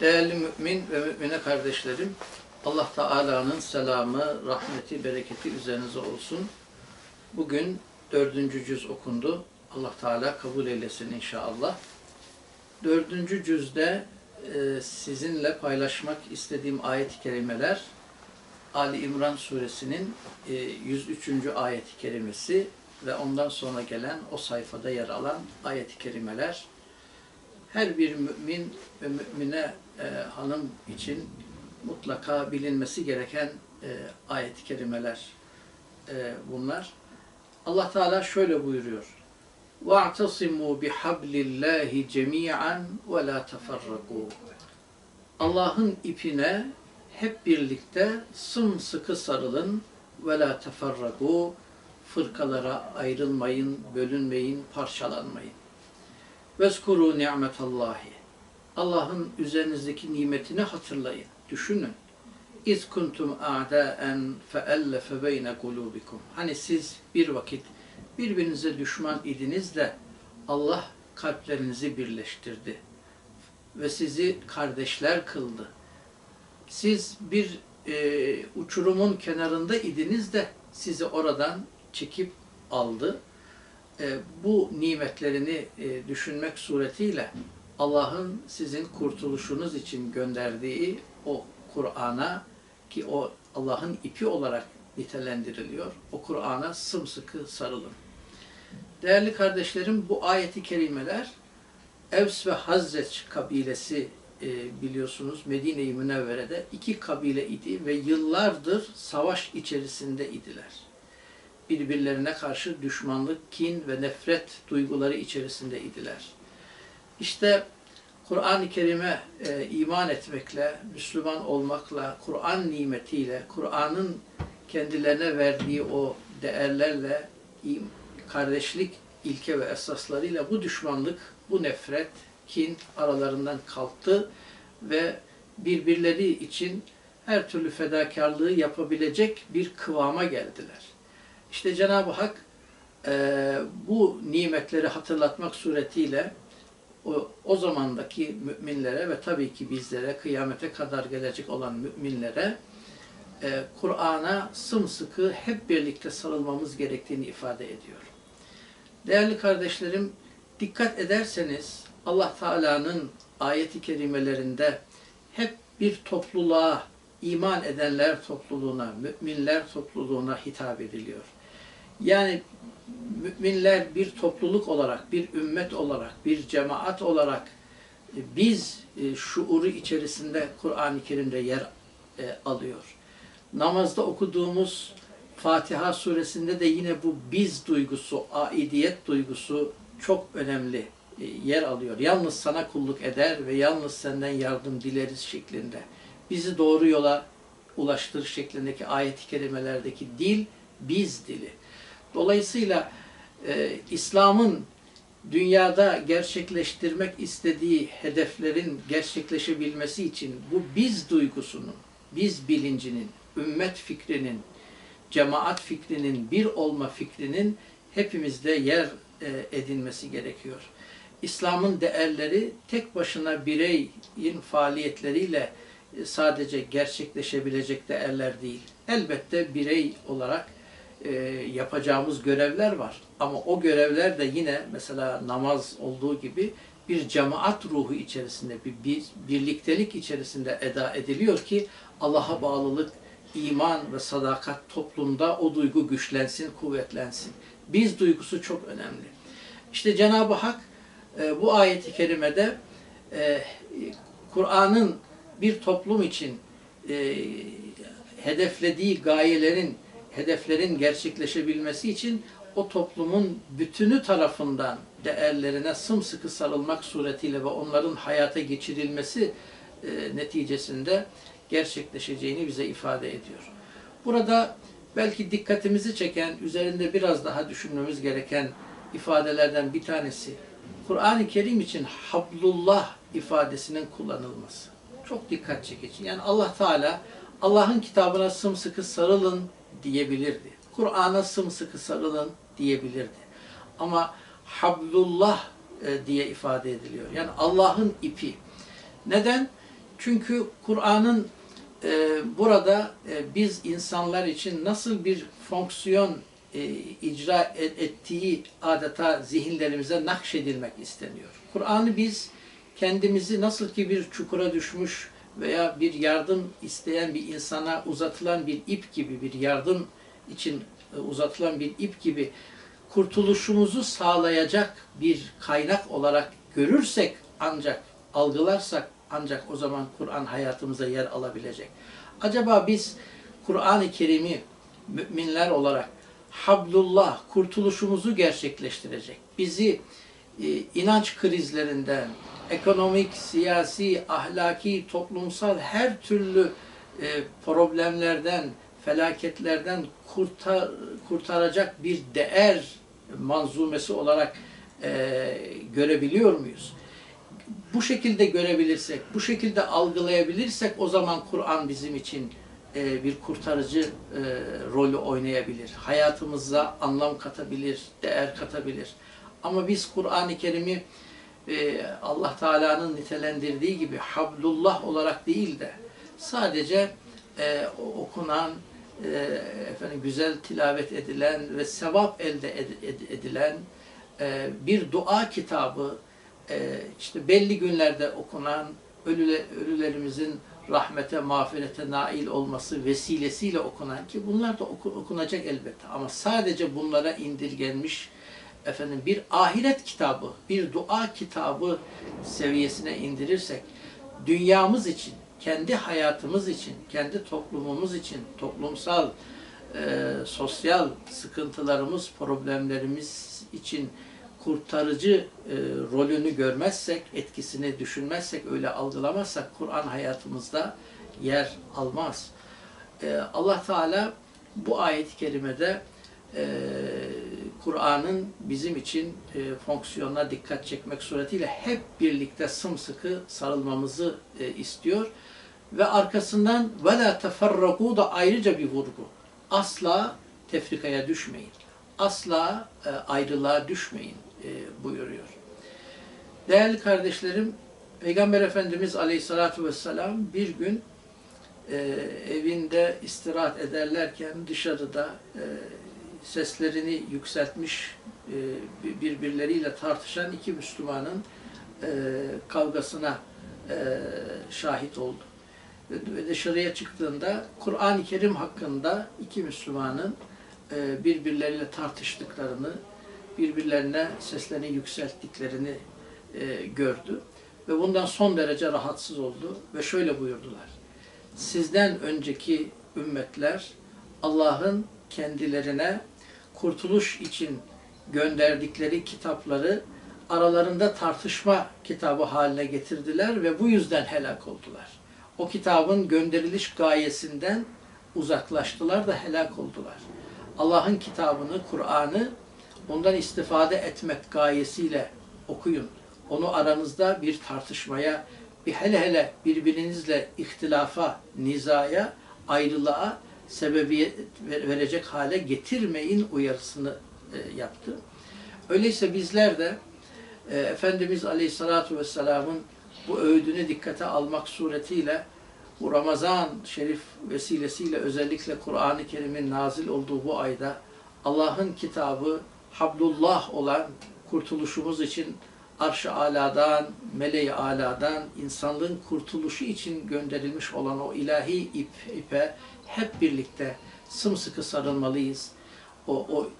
Değerli mümin ve mümine kardeşlerim, Allah Teala'nın selamı, rahmeti, bereketi üzerinize olsun. Bugün dördüncü cüz okundu. Allah Teala kabul eylesin inşallah. Dördüncü cüzde e, sizinle paylaşmak istediğim ayet-i kerimeler Ali İmran suresinin e, 103. ayet-i kerimesi ve ondan sonra gelen o sayfada yer alan ayet-i kerimeler her bir mümin ve mümine e, hanım için mutlaka bilinmesi gereken e, ayet-i kerimeler e, bunlar. Allah Teala şöyle buyuruyor. وَاعْتَصِمُوا بِحَبْلِ اللّٰهِ جَمِيعًا وَلَا تَفَرَّقُوا Allah'ın ipine hep birlikte sımsıkı sarılın ve la teferragu fırkalara ayrılmayın, bölünmeyin, parçalanmayın. Vezkuru ni'metallahi. Allah'ın üzerinizdeki nimetini hatırlayın, düşünün. İz kuntum a'daen feellefe beyne kulubikum. Hani siz bir vakit birbirinize düşman idiniz de Allah kalplerinizi birleştirdi ve sizi kardeşler kıldı. Siz bir e, uçurumun kenarında idiniz de sizi oradan çekip aldı. E, bu nimetlerini e, düşünmek suretiyle Allah'ın sizin kurtuluşunuz için gönderdiği o Kur'an'a ki o Allah'ın ipi olarak nitelendiriliyor. O Kur'an'a sımsıkı sarılın. Değerli kardeşlerim bu ayeti kerimeler Evs ve Hazreç kabilesi e, biliyorsunuz Medine-i Münevvere'de iki kabile idi ve yıllardır savaş içerisinde idiler. Birbirlerine karşı düşmanlık, kin ve nefret duyguları içerisinde idiler. İşte Kur'an-ı Kerim'e e, iman etmekle, Müslüman olmakla, Kur'an nimetiyle, Kur'an'ın kendilerine verdiği o değerlerle, kardeşlik ilke ve esaslarıyla bu düşmanlık, bu nefret, kin aralarından kalktı ve birbirleri için her türlü fedakarlığı yapabilecek bir kıvama geldiler. İşte Cenab-ı Hak e, bu nimetleri hatırlatmak suretiyle o, o zamandaki müminlere ve tabii ki bizlere, kıyamete kadar gelecek olan müminlere e, Kur'an'a sımsıkı hep birlikte sarılmamız gerektiğini ifade ediyor. Değerli kardeşlerim, dikkat ederseniz Allah Teala'nın ayeti kerimelerinde hep bir topluluğa, iman edenler topluluğuna, müminler topluluğuna hitap ediliyor. Yani müminler bir topluluk olarak, bir ümmet olarak, bir cemaat olarak e, biz e, şuuru içerisinde Kur'an-ı Kerim'de yer e, alıyor. Namazda okuduğumuz Fatiha suresinde de yine bu biz duygusu, aidiyet duygusu çok önemli yer alıyor. Yalnız sana kulluk eder ve yalnız senden yardım dileriz şeklinde. Bizi doğru yola ulaştır şeklindeki ayet-i kerimelerdeki dil biz dili. Dolayısıyla e, İslam'ın dünyada gerçekleştirmek istediği hedeflerin gerçekleşebilmesi için bu biz duygusunun, biz bilincinin, ümmet fikrinin, cemaat fikrinin, bir olma fikrinin hepimizde yer e, edinmesi gerekiyor. İslam'ın değerleri tek başına bireyin faaliyetleriyle e, sadece gerçekleşebilecek değerler değil. Elbette birey olarak e, yapacağımız görevler var. Ama o görevler de yine mesela namaz olduğu gibi bir cemaat ruhu içerisinde, bir, bir birliktelik içerisinde eda ediliyor ki Allah'a bağlılık, iman ve sadakat toplumda o duygu güçlensin, kuvvetlensin. Biz duygusu çok önemli. İşte Cenab-ı Hak e, bu ayeti kerimede e, Kur'an'ın bir toplum için e, hedeflediği gayelerin, hedeflerin gerçekleşebilmesi için o toplumun bütünü tarafından değerlerine sımsıkı sarılmak suretiyle ve onların hayata geçirilmesi e, neticesinde gerçekleşeceğini bize ifade ediyor. Burada belki dikkatimizi çeken, üzerinde biraz daha düşünmemiz gereken ifadelerden bir tanesi Kur'an-ı Kerim için hablullah ifadesinin kullanılması. Çok dikkat çekici. Yani Allah Teala Allah'ın kitabına sımsıkı sarılın diyebilirdi. Kur'an'a sımsıkı sarılın diyebilirdi. Ama hablullah e, diye ifade ediliyor. Yani Allah'ın ipi. Neden? Çünkü Kur'an'ın e, burada e, biz insanlar için nasıl bir fonksiyon icra et- ettiği adeta zihinlerimize nakşedilmek isteniyor. Kur'an'ı biz kendimizi nasıl ki bir çukura düşmüş veya bir yardım isteyen bir insana uzatılan bir ip gibi, bir yardım için e, uzatılan bir ip gibi kurtuluşumuzu sağlayacak bir kaynak olarak görürsek ancak algılarsak ancak o zaman Kur'an hayatımıza yer alabilecek. Acaba biz Kur'an-ı Kerim'i müminler olarak Hablullah kurtuluşumuzu gerçekleştirecek. Bizi e, inanç krizlerinden, ekonomik, siyasi, ahlaki, toplumsal her türlü e, problemlerden, felaketlerden kurtar, kurtaracak bir değer manzumesi olarak e, görebiliyor muyuz? Bu şekilde görebilirsek, bu şekilde algılayabilirsek o zaman Kur'an bizim için e, bir kurtarıcı e, rolü oynayabilir. Hayatımıza anlam katabilir, değer katabilir. Ama biz Kur'an-ı Kerim'i e, Allah Teala'nın nitelendirdiği gibi hablullah olarak değil de sadece e, okunan, e, efendim güzel tilavet edilen ve sevap elde ed- ed- edilen e, bir dua kitabı, e, işte belli günlerde okunan ölüle, ölülerimizin rahmete, mağfirete nail olması vesilesiyle okunan ki bunlar da oku- okunacak elbette. Ama sadece bunlara indirgenmiş efendim bir ahiret kitabı, bir dua kitabı seviyesine indirirsek dünyamız için, kendi hayatımız için, kendi toplumumuz için, toplumsal, e, sosyal sıkıntılarımız, problemlerimiz için kurtarıcı e, rolünü görmezsek, etkisini düşünmezsek, öyle algılamazsak Kur'an hayatımızda yer almaz. E, Allah Teala bu ayet-i kerimede e, Kur'an'ın bizim için e, fonksiyonuna dikkat çekmek suretiyle hep birlikte sımsıkı sarılmamızı e, istiyor. Ve arkasından وَلَا تَفَرَّقُوا da ayrıca bir vurgu. Asla tefrikaya düşmeyin. Asla e, ayrılığa düşmeyin e, buyuruyor. Değerli kardeşlerim, Peygamber Efendimiz Aleyhisselatü Vesselam bir gün e, evinde istirahat ederlerken dışarıda e, seslerini yükseltmiş e, birbirleriyle tartışan iki Müslümanın e, kavgasına e, şahit oldu. Ve dışarıya çıktığında Kur'an-ı Kerim hakkında iki Müslümanın birbirleriyle tartıştıklarını, birbirlerine seslerini yükselttiklerini gördü. Ve bundan son derece rahatsız oldu ve şöyle buyurdular. Sizden önceki ümmetler Allah'ın kendilerine kurtuluş için gönderdikleri kitapları aralarında tartışma kitabı haline getirdiler ve bu yüzden helak oldular. O kitabın gönderiliş gayesinden uzaklaştılar da helak oldular. Allah'ın kitabını, Kur'an'ı ondan istifade etmek gayesiyle okuyun. Onu aranızda bir tartışmaya, bir hele hele birbirinizle ihtilafa, nizaya, ayrılığa sebebiyet verecek hale getirmeyin uyarısını e, yaptı. Öyleyse bizler de e, Efendimiz Aleyhisselatü Vesselam'ın bu öğüdünü dikkate almak suretiyle bu Ramazan şerif vesilesiyle özellikle Kur'an-ı Kerim'in nazil olduğu bu ayda Allah'ın kitabı Hablullah olan kurtuluşumuz için arş-ı aladan, meleği aladan, insanlığın kurtuluşu için gönderilmiş olan o ilahi ip, ipe hep birlikte sımsıkı sarılmalıyız. O, o,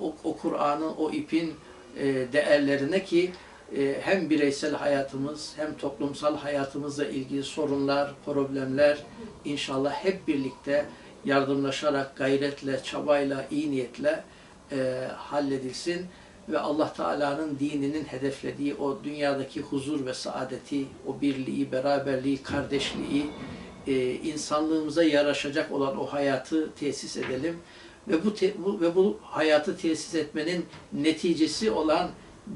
o, o Kur'an'ın, o ipin e, değerlerine ki e, hem bireysel hayatımız hem toplumsal hayatımızla ilgili sorunlar, problemler inşallah hep birlikte yardımlaşarak, gayretle, çabayla, iyi niyetle e, halledilsin ve Allah Teala'nın dininin hedeflediği o dünyadaki huzur ve saadeti, o birliği, beraberliği, kardeşliği, e, insanlığımıza yaraşacak olan o hayatı tesis edelim ve bu, te, bu ve bu hayatı tesis etmenin neticesi olan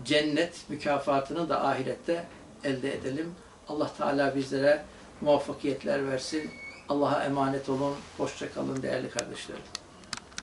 cennet mükafatını da ahirette elde edelim. Allah Teala bizlere muvaffakiyetler versin. Allah'a emanet olun. Hoşça kalın değerli kardeşlerim.